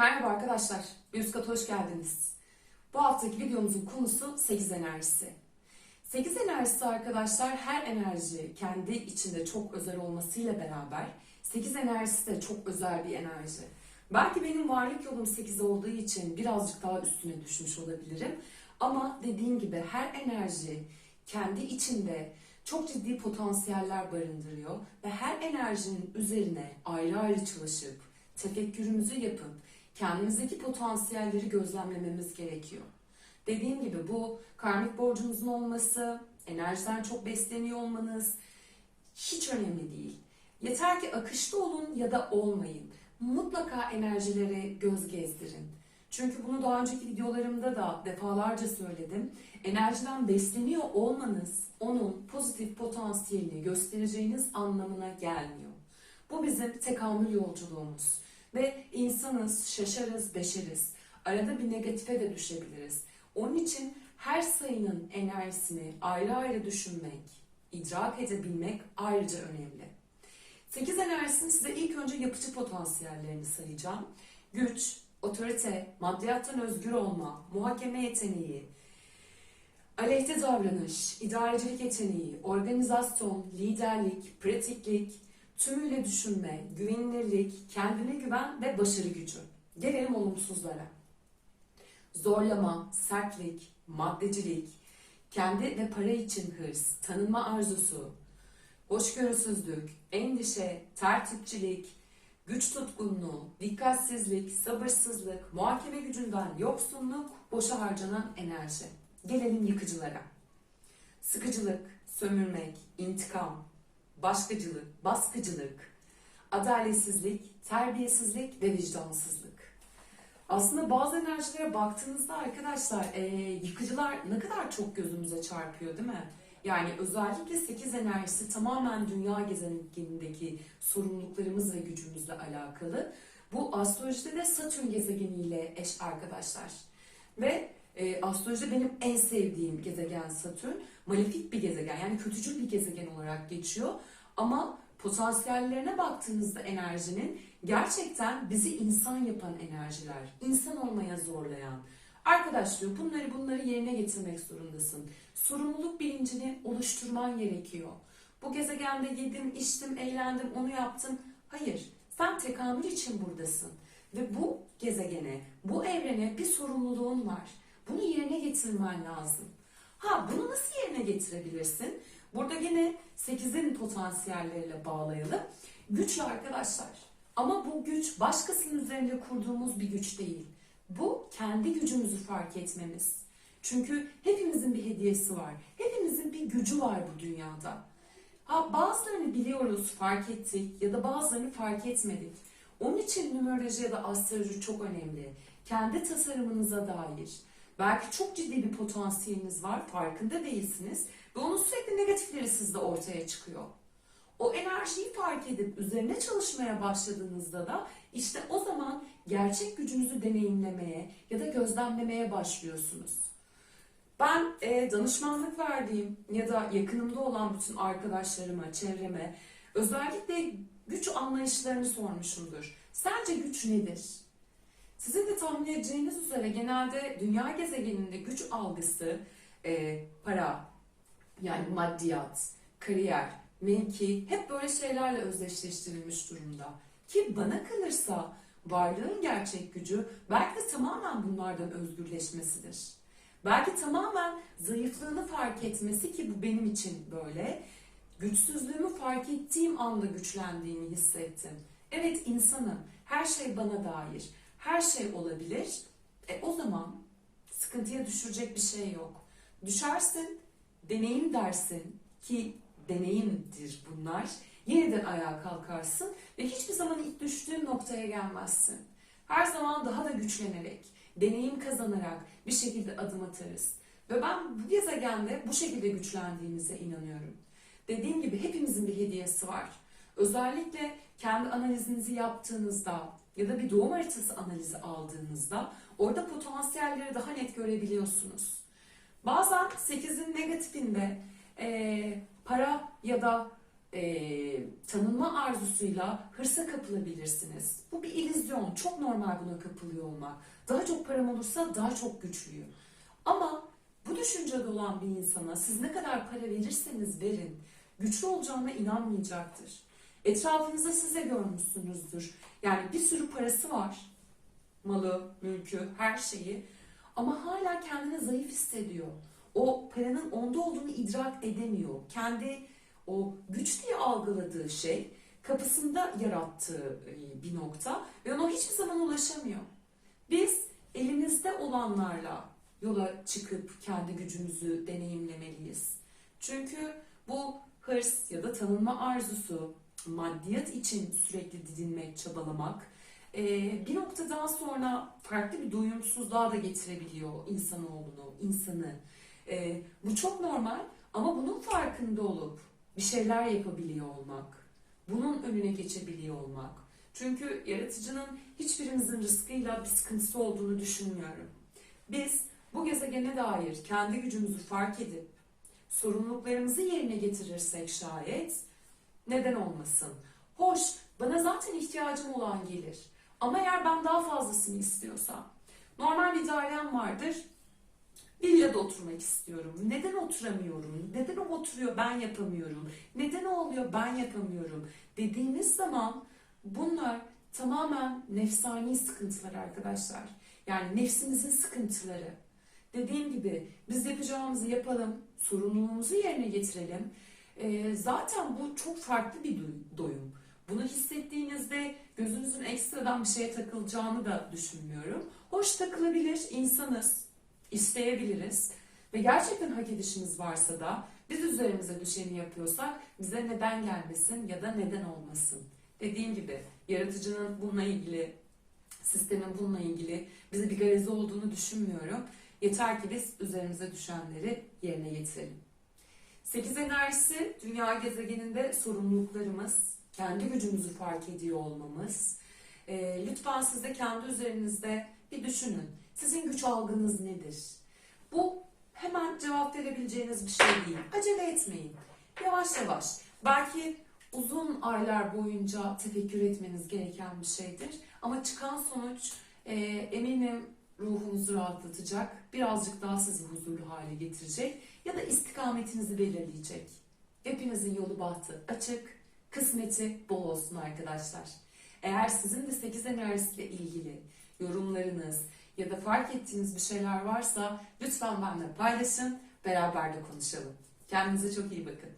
Merhaba arkadaşlar, bir üst kata hoş geldiniz. Bu haftaki videomuzun konusu 8 enerjisi. 8 enerjisi arkadaşlar her enerji kendi içinde çok özel olmasıyla beraber 8 enerjisi de çok özel bir enerji. Belki benim varlık yolum 8 olduğu için birazcık daha üstüne düşmüş olabilirim. Ama dediğim gibi her enerji kendi içinde çok ciddi potansiyeller barındırıyor ve her enerjinin üzerine ayrı ayrı çalışıp tefekkürümüzü yapıp kendimizdeki potansiyelleri gözlemlememiz gerekiyor. Dediğim gibi bu karmik borcunuzun olması, enerjiden çok besleniyor olmanız hiç önemli değil. Yeter ki akışta olun ya da olmayın. Mutlaka enerjilere göz gezdirin. Çünkü bunu daha önceki videolarımda da defalarca söyledim. Enerjiden besleniyor olmanız onun pozitif potansiyelini göstereceğiniz anlamına gelmiyor. Bu bizim tekamül yolculuğumuz. Ve insanız, şaşarız, beşeriz. Arada bir negatife de düşebiliriz. Onun için her sayının enerjisini ayrı ayrı düşünmek, idrak edebilmek ayrıca önemli. 8 enerjisini size ilk önce yapıcı potansiyellerini sayacağım. Güç, otorite, maddiyattan özgür olma, muhakeme yeteneği, aleyhte davranış, idarecilik yeteneği, organizasyon, liderlik, pratiklik, tümüyle düşünme, güvenilirlik, kendine güven ve başarı gücü. Gelelim olumsuzlara. Zorlama, sertlik, maddecilik, kendi ve para için hırs, tanınma arzusu, hoşgörüsüzlük, endişe, tertipçilik, güç tutkunluğu, dikkatsizlik, sabırsızlık, muhakeme gücünden yoksunluk, boşa harcanan enerji. Gelelim yıkıcılara. Sıkıcılık, sömürmek, intikam, başkacılık, baskıcılık, adaletsizlik, terbiyesizlik ve vicdansızlık. Aslında bazı enerjilere baktığınızda arkadaşlar e, yıkıcılar ne kadar çok gözümüze çarpıyor değil mi? Yani özellikle 8 enerjisi tamamen dünya gezegenindeki sorumluluklarımız ve gücümüzle alakalı. Bu astrolojide de Satürn gezegeniyle eş arkadaşlar. Ve e, astrolojide benim en sevdiğim gezegen Satürn. Malefik bir gezegen yani kötücül bir gezegen olarak geçiyor. Ama potansiyellerine baktığınızda enerjinin gerçekten bizi insan yapan enerjiler, insan olmaya zorlayan. Arkadaş diyor bunları bunları yerine getirmek zorundasın. Sorumluluk bilincini oluşturman gerekiyor. Bu gezegende yedim, içtim, eğlendim, onu yaptım. Hayır, sen tekamül için buradasın. Ve bu gezegene, bu evrene bir sorumluluğun var. Bunu yerine getirmen lazım. Ha bunu nasıl yerine getirebilirsin? Burada yine 8'in potansiyelleriyle bağlayalım. Güçlü arkadaşlar. Ama bu güç başkasının üzerinde kurduğumuz bir güç değil. Bu kendi gücümüzü fark etmemiz. Çünkü hepimizin bir hediyesi var. Hepimizin bir gücü var bu dünyada. Ha bazılarını biliyoruz, fark ettik ya da bazılarını fark etmedik. Onun için numeroloji ya da astroloji çok önemli. Kendi tasarımınıza dair. Belki çok ciddi bir potansiyeliniz var, farkında değilsiniz ve onun sürekli negatifleri sizde ortaya çıkıyor. O enerjiyi fark edip üzerine çalışmaya başladığınızda da işte o zaman gerçek gücünüzü deneyimlemeye ya da gözlemlemeye başlıyorsunuz. Ben e, danışmanlık verdiğim ya da yakınımda olan bütün arkadaşlarıma, çevreme özellikle güç anlayışlarını sormuşumdur. Sence güç nedir? Sizin de tahmin edeceğiniz üzere genelde dünya gezegeninde güç algısı e, para, yani maddiyat, kariyer, mevki hep böyle şeylerle özdeşleştirilmiş durumda. Ki bana kalırsa varlığın gerçek gücü belki de tamamen bunlardan özgürleşmesidir. Belki tamamen zayıflığını fark etmesi ki bu benim için böyle. Güçsüzlüğümü fark ettiğim anda güçlendiğimi hissettim. Evet insanım, her şey bana dair, her şey olabilir. E o zaman sıkıntıya düşürecek bir şey yok. Düşersin, deneyim dersin ki deneyimdir bunlar. Yeniden ayağa kalkarsın ve hiçbir zaman ilk düştüğün noktaya gelmezsin. Her zaman daha da güçlenerek, deneyim kazanarak bir şekilde adım atarız. Ve ben bu gezegende bu şekilde güçlendiğimize inanıyorum. Dediğim gibi hepimizin bir hediyesi var. Özellikle kendi analizinizi yaptığınızda ya da bir doğum haritası analizi aldığınızda orada potansiyelleri daha net görebiliyorsunuz. Bazen 8'in negatifinde e, para ya da e, tanınma arzusuyla hırsa kapılabilirsiniz. Bu bir illüzyon. Çok normal buna kapılıyor olmak. Daha çok param olursa daha çok güçlüyüm. Ama bu düşüncede olan bir insana siz ne kadar para verirseniz verin, güçlü olacağına inanmayacaktır. Etrafınızda size görmüşsünüzdür. Yani bir sürü parası var. Malı, mülkü, her şeyi. Ama hala kendini zayıf hissediyor. O paranın onda olduğunu idrak edemiyor. Kendi o güç diye algıladığı şey kapısında yarattığı e, bir nokta ve ona hiçbir zaman ulaşamıyor. Biz elimizde olanlarla yola çıkıp kendi gücümüzü deneyimlemeliyiz. Çünkü bu hırs ya da tanınma arzusu, maddiyat için sürekli didinmek, çabalamak e, bir noktadan sonra farklı bir doyumsuzluğa da getirebiliyor insanoğlunu, insanı. E, bu çok normal ama bunun farkında olup bir şeyler yapabiliyor olmak, bunun önüne geçebiliyor olmak. Çünkü yaratıcının hiçbirimizin rızkıyla bir sıkıntısı olduğunu düşünmüyorum. Biz bu gezegene dair kendi gücümüzü fark edip sorumluluklarımızı yerine getirirsek şayet neden olmasın? Hoş, bana zaten ihtiyacım olan gelir. Ama eğer ben daha fazlasını istiyorsam, normal bir dairem vardır, villada oturmak istiyorum. Neden oturamıyorum? Neden o oturuyor ben yapamıyorum? Neden o oluyor ben yapamıyorum? Dediğimiz zaman bunlar tamamen nefsani sıkıntılar arkadaşlar. Yani nefsimizin sıkıntıları. Dediğim gibi biz yapacağımızı yapalım, sorumluluğumuzu yerine getirelim. Ee, zaten bu çok farklı bir doyum. Bunu hissettiğinizde gözünüzün ekstradan bir şeye takılacağını da düşünmüyorum. Hoş takılabilir, insanız, isteyebiliriz. Ve gerçekten hak edişimiz varsa da biz üzerimize düşeni yapıyorsak bize neden gelmesin ya da neden olmasın. Dediğim gibi yaratıcının bununla ilgili, sistemin bununla ilgili bize bir garezi olduğunu düşünmüyorum. Yeter ki biz üzerimize düşenleri yerine getirelim. 8 enerjisi dünya gezegeninde sorumluluklarımız, kendi gücümüzü fark ediyor olmamız. Ee, lütfen siz de kendi üzerinizde bir düşünün. Sizin güç algınız nedir? Bu hemen cevap verebileceğiniz bir şey değil. Acele etmeyin. Yavaş yavaş. Belki uzun aylar boyunca tefekkür etmeniz gereken bir şeydir. Ama çıkan sonuç e, eminim ruhunuzu rahatlatacak. Birazcık daha sizi huzurlu hale getirecek. Ya da istikametinizi belirleyecek. Hepinizin yolu bahtı açık. Kısmeti bol olsun arkadaşlar. Eğer sizin de 8 enerjisiyle ilgili yorumlarınız ya da fark ettiğiniz bir şeyler varsa lütfen benimle paylaşın. Beraber de konuşalım. Kendinize çok iyi bakın.